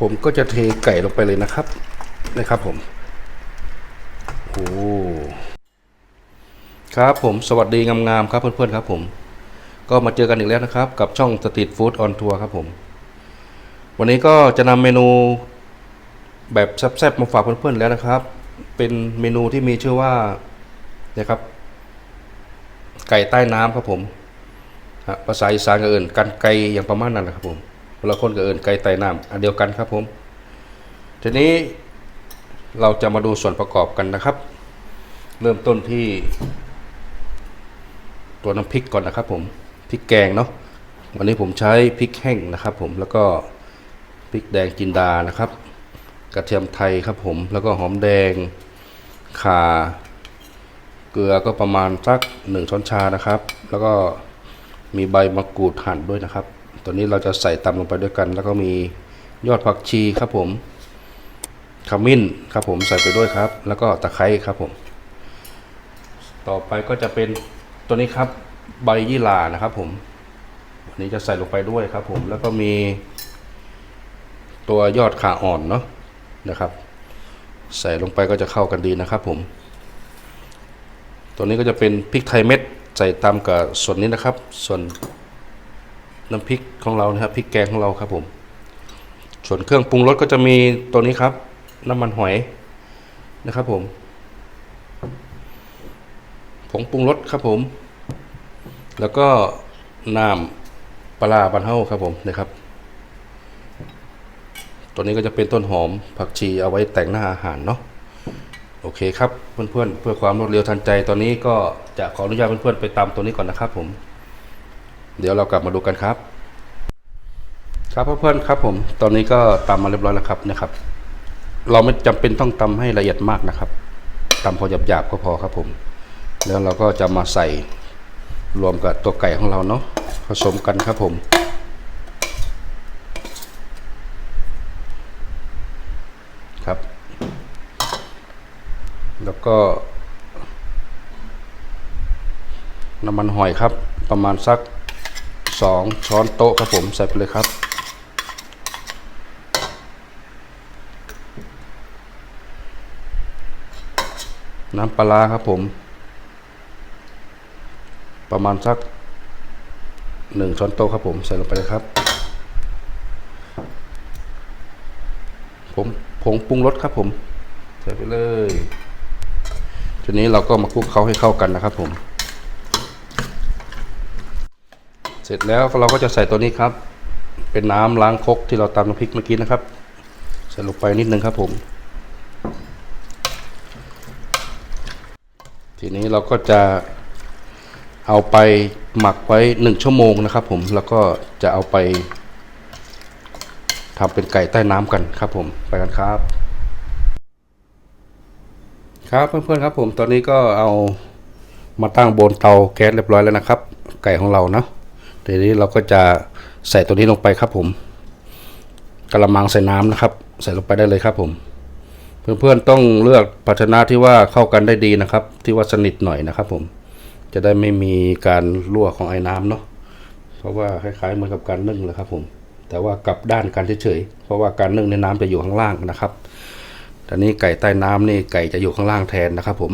ผมก็จะเทไก่ลงไปเลยนะครับนะครับผมโอ้ครับผมสวัสดีงามๆครับเพื่อนๆครับผม ก็มาเจอกันอีกแล้วนะครับ กับช่อง Street Food on Tour ครับผม วันนี้ก็จะนำเมนูแบบแซ่บๆมาฝากเพื่อนๆแล้วนะครับ เป็นเมนูที่มีชื่อว่านะครับ ไก่ใต้น้ำครับผมภาษาอีสานก็เอินกันไก่อย่างประมาณนั้นนะครับผม คนละคนก็เอินไก่ใต้น้ำอันเดียวกันครับผม ทีนี้เราจะมาดูส่วนประกอบกันนะครับ เริ่มต้นที่ตัวน้ำพริกก่อนนะครับ ผมพริกแกงเนาะวันนี้ผมใช้พริกแห้งนะครับ ผมแล้วก็พริกแดงจินดานะครับ กระเทียมไทยครับผมแล้วก็หอมแดงข่าเกลือก็ประมาณสักหนึ่งช้อนชานะครับ แล้วก็มีใบมะกรูดหั่นด้วยนะครับ ตัวนี้เราจะใส่ตำลงไปด้วยกัน แล้วก็มียอดผักชีครับผมขมิ้นครับผมใส่ไปด้วยครับ แล้วก็ตะไคร้ครับผม ต่อไปก็จะเป็นตัวนี้ครับใบยี่หร่านะครับผมอันนี้จะใส่ลงไปด้วยครับผม แล้วก็มีตัวยอดขาอ่อนเนาะนะครับ ใส่ลงไปก็จะเข้ากันดีนะครับผม ตัวนี้ก็จะเป็นพริกไทยเม็ดใส่ตามกับส่วนนี้นะครับ ส่วน น้ำพริกของเรานะครับพริกแกงของเราครับผม ส่วนเครื่องปรุงรสก็จะมีตัวนี้ครับ น้ำมันหอยนะครับผมผงปรุงรสครับผม แล้วก็น้ำปลาร้าบันเฮาครับผมนะครับ ตัวนี้ก็จะเป็นต้นหอมผักชีเอาไว้แต่งหน้าอาหารเนาะโอเคครับเพื่อนๆเพื่อความรวดเร็วทันใจตอนนี้ก็จะขออนุญาตเพื่อนๆไปตามตัวนี้ก่อนนะครับผม เดี๋ยวเรากลับมาดูกันครับ ครับเพื่อนๆครับผม ตอนนี้ก็ตามาเรียบร้อยแล้วครับนะครับ เราไม่จำเป็นต้องตำให้ละเอียดมากนะครับตำพอหยาบๆก็พอครับผม แล้วเราก็จะมาใส่รวมกับตัวไก่ของเราเนาะผสมกันครับผมครับ แล้วก็ น้ำมันหอยครับ ประมาณสัก สองช้อนโต๊ะครับผมใส่ไปเลยครับ น้ำปลาครับผม ประมาณสักหนึ่งช้อนโต๊ะครับผมใส่ลงไปเลยครับผมผงปรุงรสครับผม ใส่ไปเลยทีนี้เราก็มาคลุกเคล้าให้เข้ากันนะครับผม เสร็จแล้วเราก็จะใส่ตัวนี้ครับ เป็นน้ำล้างคกที่เราตำน้ำพริกเมื่อกี้นะครับ ใส่ลงไปนิดนึงครับผม ทีนี้เราก็จะเอาไปหมักไว้หนึ่งชั่วโมงนะครับ ผมแล้วก็จะเอาไปทำเป็นไก่ใต้น้ำกันครับ ผมไปกันครับ ครับเพื่อนๆครับผมตอนนี้ก็เอามาตั้งบนเตาแก๊สเรียบร้อยแล้วนะครับ ไก่ของเรานะ ทีนี้เราก็จะใส่ตัวนี้ลงไปครับผมกระมังใส่น้ำนะครับ ใส่ลงไปได้เลยครับผมเพื่อนๆต้องเลือกภาชนะที่ว่าเข้ากันได้ดีนะครับ ที่ว่าสนิทหน่อยนะครับ ผม จะได้ไม่มีการรั่วของไอ้น้ำเนาะเพราะว่าคล้ายๆเหมือนกับการนึ่งเลยครับ ผม แต่ว่ากลับด้านกันเฉยๆเพราะว่าการนึ่งในน้ำจะอยู่ข้างล่างนะครับตอนนี้ไก่ใต้น้ำนี่ไก่จะอยู่ข้างล่างแทนนะครับ ผม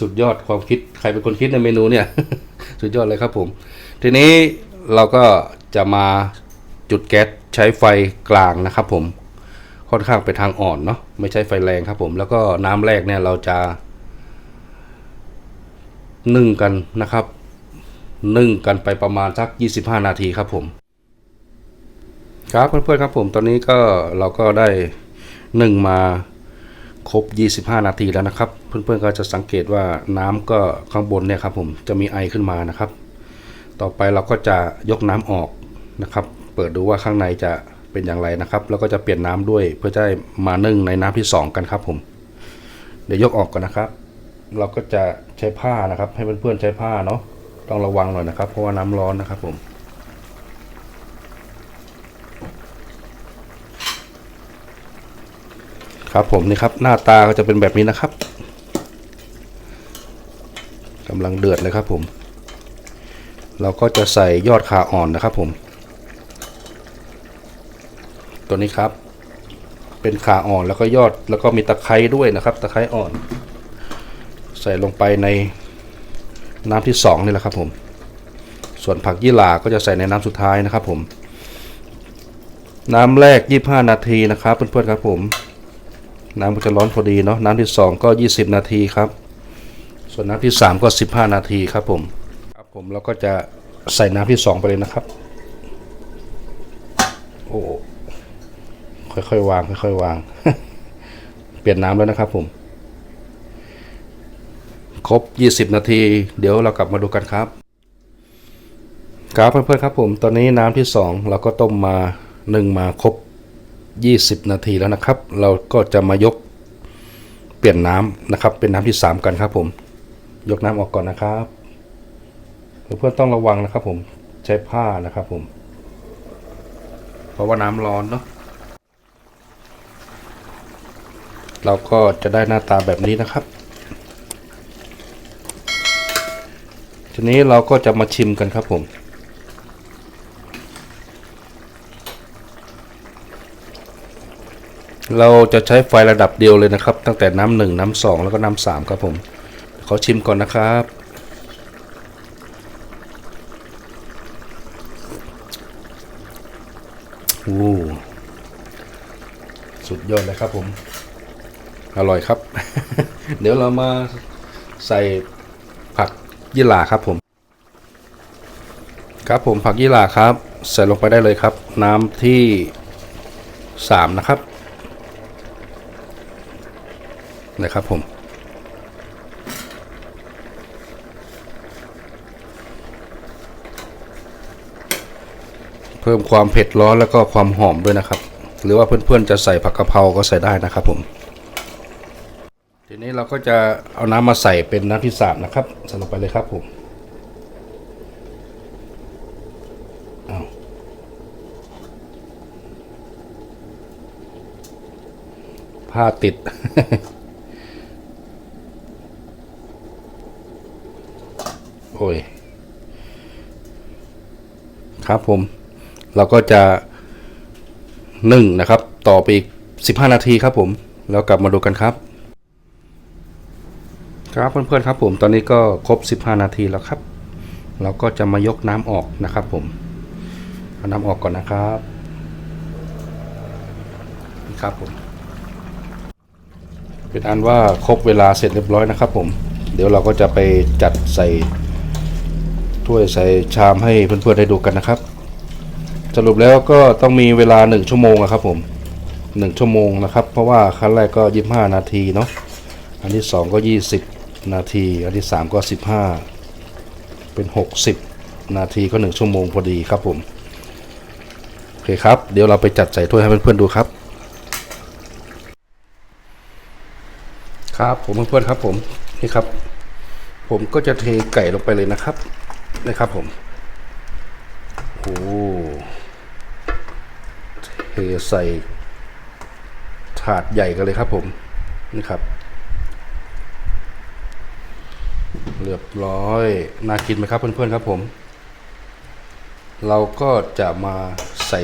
สุดยอดความคิดใครเป็นคนคิดในเมนูเนี่ย สุดยอดเลยครับผม ทีนี้เราก็จะมาจุดแก๊สใช้ไฟกลางนะครับผมค่อนข้างไปทางอ่อนเนาะไม่ใช่ไฟแรงครับผม แล้วก็น้ำแรกเนี่ยเราจะนึ่งกันนะครับ นึ่งกันไปประมาณสัก 25 นาทีครับผม ครับเพื่อนๆครับผมตอนนี้ก็เราก็ได้นึ่งมาครบ 25 นาทีแล้วนะครับ เพื่อนๆก็จะสังเกตว่าน้ำก็ข้างบนเนี่ยครับผมจะมีไอขึ้นมานะครับ ต่อไปเราก็จะยกน้ำออกนะครับ เปิดดูว่าข้างในจะเป็นอย่างไรนะครับ แล้วก็จะเปลี่ยนน้ำด้วยเพื่อจะมานึ่งในน้ำที่ 2 กันครับผม เดี๋ยวยกออกก่อนนะครับ เราก็จะใช้ผ้านะครับ ให้เพื่อนๆใช้ผ้าเนาะต้องระวังหน่อยนะครับ เพราะว่าน้ำร้อนนะครับผมครับผมนี่ครับหน้าตาก็จะเป็นแบบนี้นะครับำลังเดือดเลยครับผม เราก็จะใส่ยอดขาอ่อนนะครับผม ตัวนี้ครับ เป็นขาอ่อนแล้วก็ยอดแล้วก็มีตะไคร้ด้วยนะครับ ตะไคร้อ่อน ใส่ลงไปในน้ำที่สองนี่แหละครับผม ส่วนผักยี่หร่าก็จะใส่ในน้ำสุดท้ายนะครับผม น้ำแรก 25 นาทีนะครับเพื่อนๆครับผมน้ำก็จะร้อนพอดีเนาะน้ำที่ 2 ก็ 20 นาทีครับ ส่วนน้ำที่ 3 ก็ 15 นาทีครับผมครับผมแล้วก็จะใส่น้ำที่ 2 ไปเลยนะครับ โอ้ค่อยๆวางค่อยๆวาง เปลี่ยนน้ำแล้วนะครับผม ครบ 20 นาที เดี๋ยวเรากลับมาดูกันครับ ครับเพื่อนๆครับผม ตอนนี้น้ำที่ 2 เราก็ต้มมานึ่งมาครบ 20 นาทีแล้วนะครับ เราก็จะมายกเปลี่ยนน้ำนะครับ เป็นน้ำที่ 3 กันครับผม ยกน้ำออกก่อนนะครับเพื่อนๆต้องระวังนะครับ ผมใช้ผ้านะครับ ผม เพราะว่าน้ำร้อนเนาะเราก็จะได้หน้าตาแบบนี้นะครับ ทีนี้เราก็จะมาชิมกันครับผม เราจะใช้ไฟระดับเดียวเลยนะครับ ตั้งแต่น้ำหนึ่งน้ำสองแล้วก็น้ำสามครับผม ขอชิมก่อนนะครับอู้สุดยอดเลยครับผม อร่อยครับ เดี๋ยวเรามาใส่ผักยี่หร่าครับผม ครับผมผักยี่หร่าครับ ใส่ลงไปได้เลยครับ น้ำที่สามนะครับ นะครับผม พิ่มความเผ็ดร้อนแล้วก็ความหอมด้วยนะครับ หรือว่าเพื่อนๆจะใส่ผักกะเพราก็ใส่ได้นะครับผม ทีนี้เราก็จะเอาน้ำมาใส่เป็นน้ำที่สามนะครับใส่ลงไปเลยครับผมเอาผ้าติดโอ้ยครับผม เราก็จะนึ่งนะครับ ต่อไปอีก 15 นาทีครับผม แล้วกลับมาดูกันครับ ครับเพื่อนๆครับผมตอนนี้ก็ครบ 15 นาทีแล้วครับ เราก็จะมายกน้ำออกนะครับผมเอาน้ำออกก่อนนะครับนี่ครับผมเป็นอันว่าครบเวลาเสร็จเรียบร้อยนะครับผม เดี๋ยวเราก็จะไปจัดใส่ถ้วยใส่ชามให้เพื่อนๆได้ดูกันนะครับ สรุปแล้วก็ต้องมีเวลา 1 ชั่วโมงนะครับผม1ชั่วโมงนะครับ เพราะว่าขั้นแรกก็ 25 นาทีเนาะอันที่ 2 ก็ 20 นาที อันที่ 3 ก็ 15 เป็น 60 นาทีก็ 1 ชั่วโมงพอดีครับผมโอเคครับ เดี๋ยวเราไปจัดใส่ถ้วยให้เพื่อนๆดูครับครับผมเพื่อนๆครับผมนี่ครับ ผมก็จะเทไก่ลงไปเลยนะครับนะครับผมโอ้ ใส่ถาดใหญ่กันเลยครับผมนี่ครับเรียบร้อยน่ากินไหมครับเพื่อนๆครับผม เราก็จะมาใส่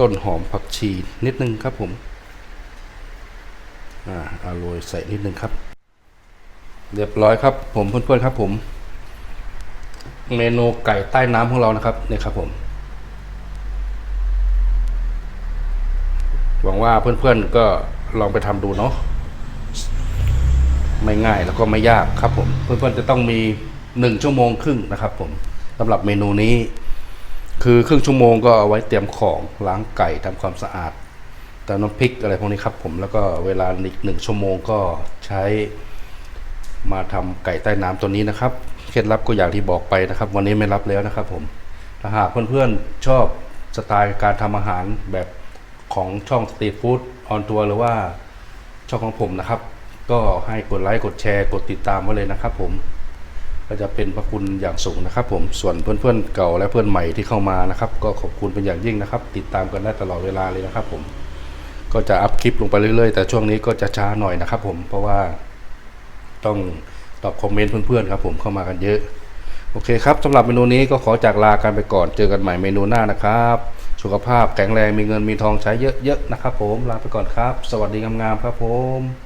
ต้นหอมผักชีนิดนึงครับผมอ่าเอาโรยใส่นิดนึงครับ เรียบร้อยครับผมเพื่อนๆครับผม เมนูไก่ใต้น้ำของเรานะครับนี่ครับผม หวั งว่าเพื่อนๆก็ลองไปทำดูเนาะไม่ง่ายแล้วก็ไม่ยากครับผมเพื่อนๆจะต้องมีหนึ่งชั่วโมงครึ่งนะครับ ผมสำหรับเมนูนี้ คือครึ่งชั่วโมงก็เอาไว้เตรียมของล้างไก่ทำความสะอาดเติมน้ำพริกอะไรพวกนี้ครับ ผมแล้วก็เวลาอีกหนึ่งชั่วโมงก็ใช้มาทำไก่ใต้น้ำตัวนี้นะครับเคล็ดลับก็อย่างที่บอกไปนะครับ วันนี้ไม่รับแล้วนะครับ ผมถ้าหากเพื่อนๆชอบสไตล์การทำอาหารแบบ ของช่องสตรีทฟู้ดออนทัวร์หรือว่าช่องของผมนะครับ ก็ให้กดไลค์กดแชร์ กดติดตามไว้เลยนะครับ ผมก็จะเป็นพระคุณอย่างสูงนะครับ ผมส่วนเพื่อนๆเก่าและเพื่อนใหม่ที่เข้ามานะครับ ก็ขอบคุณเป็นอย่างยิ่งนะครับ ติดตามกันได้ตลอดเวลาเลยนะครับ ผมก็จะอัพคลิปลงไปเรื่อยๆ แต่ช่วงนี้ก็จะช้าหน่อยนะครับ ผมเพราะว่าต้องตอบคอมเมนต์เพื่อนๆครับ ผมเข้ามากันเยอะ โอเคครับสำหรับเมนูนี้ก็ขอจากลากันไปก่อนเจอกันใหม่เมนูหน้านะครับ สุขภาพแข็งแรงมีเงินมีทองใช้เยอะๆนะครับผมลาไปก่อนครับ สวัสดีงามๆครับผม